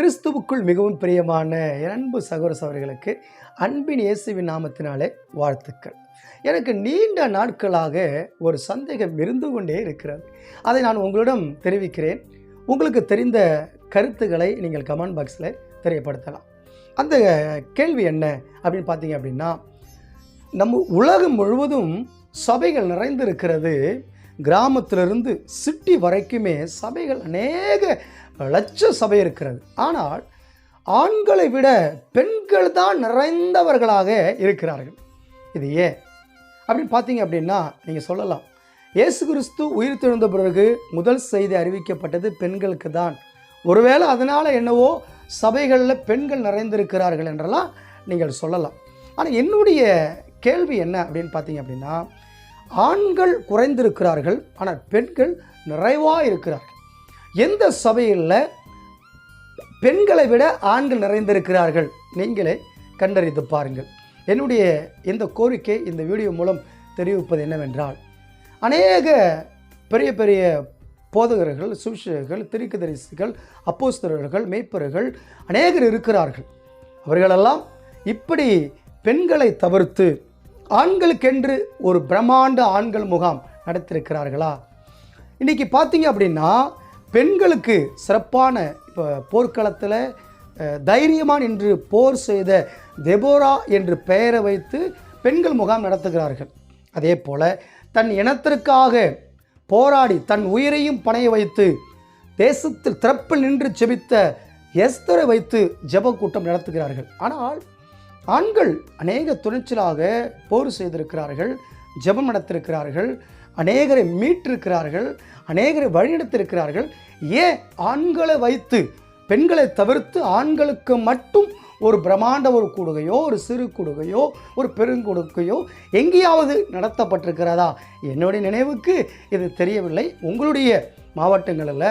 கிறிஸ்துவுக்குள் மிகவும் பிரியமான அன்பு சகோர சகோதரிகளுக்கு அன்பின் இயேசுவின் நாமத்தினாலே வாழ்த்துக்கள். எனக்கு நீண்ட நாட்களாக ஒரு சந்தேகம் இருந்து கொண்டே இருக்கிறது. அதை நான் உங்களிடம் தெரிவிக்கிறேன். உங்களுக்கு தெரிந்த கருத்துக்களை நீங்கள் கமெண்ட் பாக்ஸில் தெரியப்படுத்தலாம். அந்த கேள்வி என்ன அப்படின்னு பார்த்தீங்க அப்படின்னா நம்ம உலகம் முழுவதும் சபைகள் நிறைந்திருக்கிறது. கிராமத்திலிருந்து சிட்டி வரைக்குமே சபைகள் அநேக லட்ச சபை இருக்கிறது. ஆனால் ஆண்களை விட பெண்கள் தான் நிறைந்தவர்களாக இருக்கிறார்கள். இது ஏன்? அப்படின்னு பார்த்தீங்க அப்படின்னா நீங்கள் சொல்லலாம். இயேசு கிறிஸ்து உயிர் தெழுந்த பிறகு முதல் செய்தி அறிவிக்கப்பட்டது பெண்களுக்கு தான். ஒருவேளை அதனால் என்னவோ சபைகளில் பெண்கள் நிறைந்திருக்கிறார்கள் என்றெல்லாம் நீங்கள் சொல்லலாம். ஆனால் என்னுடைய கேள்வி என்ன அப்படின்னு பார்த்தீங்க அப்படின்னா ஆண்கள் குறைந்திருக்கிறார்கள் ஆனால் பெண்கள் நிறைவாக இருக்கிறார்கள். எந்த சபையில் பெண்களை விட ஆண்கள் நிறைந்திருக்கிறார்கள்? நீங்களே கண்டறிந்து பாருங்கள். என்னுடைய இந்த கோரிக்கை இந்த வீடியோ மூலம் தெரிவிப்பது என்னவென்றால் அநேக பெரிய பெரிய போதகர்கள் சுவிசேகர்கள் திருக்குதரிசிகள் அப்போஸ்தரர்கள் மேய்ப்பர்கள் அநேகர் இருக்கிறார்கள். அவர்களெல்லாம் இப்படி பெண்களை தவிர்த்து ஆண்களுக்கென்று ஒரு பிரம்மாண்ட ஆண்கள் முகாம் நடத்திருக்கிறார்களா இன்றைக்கி பார்த்தீங்க அப்படின்னா பெண்களுக்கு சிறப்பான இப்போ போர்க்களத்தில் அஹ், தைரியமான் என்று போர் செய்த தெபோரா என்று பெயரை வைத்து பெண்கள் முகாம் நடத்துகிறார்கள். அதே போல் தன் இனத்திற்காக போராடி தன் உயிரையும் பணைய வைத்து தேசத்தில் திறப்பில் நின்று செபித்த எஸ்தரை வைத்து ஜெப கூட்டம் நடத்துகிறார்கள். ஆனால் ஆண்கள் அநேக துணிச்சலாக போர் செய்திருக்கிறார்கள் ஜெபம் நடத்திருக்கிறார்கள். அநேகரை மீட்டிருக்கிறார்கள் அநேகரை வழிநடத்திருக்கிறார்கள் ஏன்? ஆண்களை வைத்து பெண்களை தவிர்த்து ஆண்களுக்கு மட்டும் ஒரு பிரம்மாண்ட ஒரு கூடுகையோ ஒரு சிறு கூடுகையோ ஒரு பெருங்கொடுக்கையோ எங்கேயாவது நடத்தப்பட்டிருக்கிறதா? என்னுடைய நினைவுக்கு இது தெரியவில்லை. உங்களுடைய மாவட்டங்களில்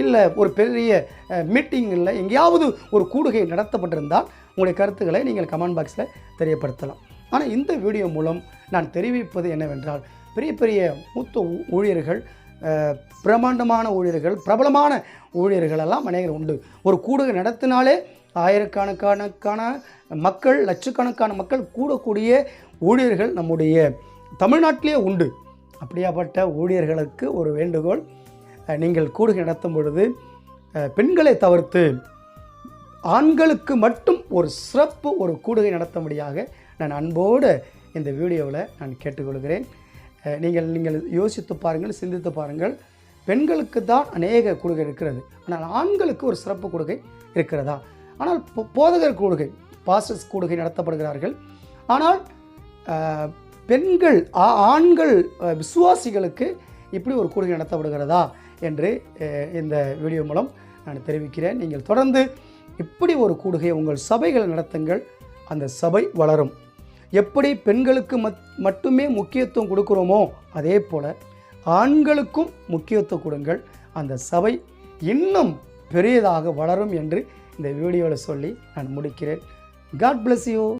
இல்லை ஒரு பெரிய மீட்டிங்கில் எங்கேயாவது ஒரு கூடுகை நடத்தப்பட்டிருந்தால் உங்களுடைய கருத்துக்களை நீங்கள் கமெண்ட் பாக்ஸில் தெரியப்படுத்தலாம். ஆனால் இந்த வீடியோ மூலம் நான் தெரிவிப்பது என்னவென்றால் பெரிய பெரிய மூத்த ஊ- ஊழியர்கள் பிரம்மாண்டமான ஊழியர்கள் பிரபலமான ஊழியர்கள் எல்லாம் அநேகர் உண்டு. ஒரு கூடுகை நடத்தினாலே ஆயிரக்கணக்கானக்கான மக்கள் லட்சக்கணக்கான மக்கள் கூடக்கூடிய ஊழியர்கள் நம்முடைய தமிழ்நாட்டிலே உண்டு. அப்படியாப்பட்ட ஊழியர்களுக்கு ஒரு வேண்டுகோள் நீங்கள் கூடுகை நடத்தும் பொழுது பெண்களை தவிர்த்து ஆண்களுக்கு மட்டும் ஒரு சிறப்பு ஒரு கூடுகை நடத்தும்படியாக நான் அன்போடு இந்த வீடியோவில் நான் கேட்டுக்கொள்கிறேன். நீங்கள் நீங்கள் யோசித்து பாருங்கள் சிந்தித்து பாருங்கள். பெண்களுக்கு தான் அநேக கூடுகை இருக்கிறது. ஆனால் ஆண்களுக்கு ஒரு சிறப்பு கூடுகை இருக்கிறதா? ஆனால் போதகர் கூடுகை பாஸ்டர்ஸ் கூடுகை நடத்தப்படுகிறார்கள். ஆனால் பெண்கள் ஆ- ஆண்கள் விசுவாசிகளுக்கு இப்படி ஒரு கூடுகை நடத்தப்படுகிறதா? என்று இந்த வீடியோ மூலம் நான் தெரிவிக்கிறேன். நீங்கள் தொடர்ந்து இப்படி ஒரு கூடுகை உங்கள் சபைகள் நடத்துங்கள். அந்த சபை வளரும். எப்படி பெண்களுக்கு மத் மட்டுமே முக்கியத்துவம் கொடுக்குறோமோ அதே போல் ஆண்களுக்கும் முக்கியத்துவம் கொடுங்கள். அந்த சபை இன்னும் பெரியதாக வளரும் என்று இந்த வீடியோவில் சொல்லி நான் முடிக்கிறேன். God bless you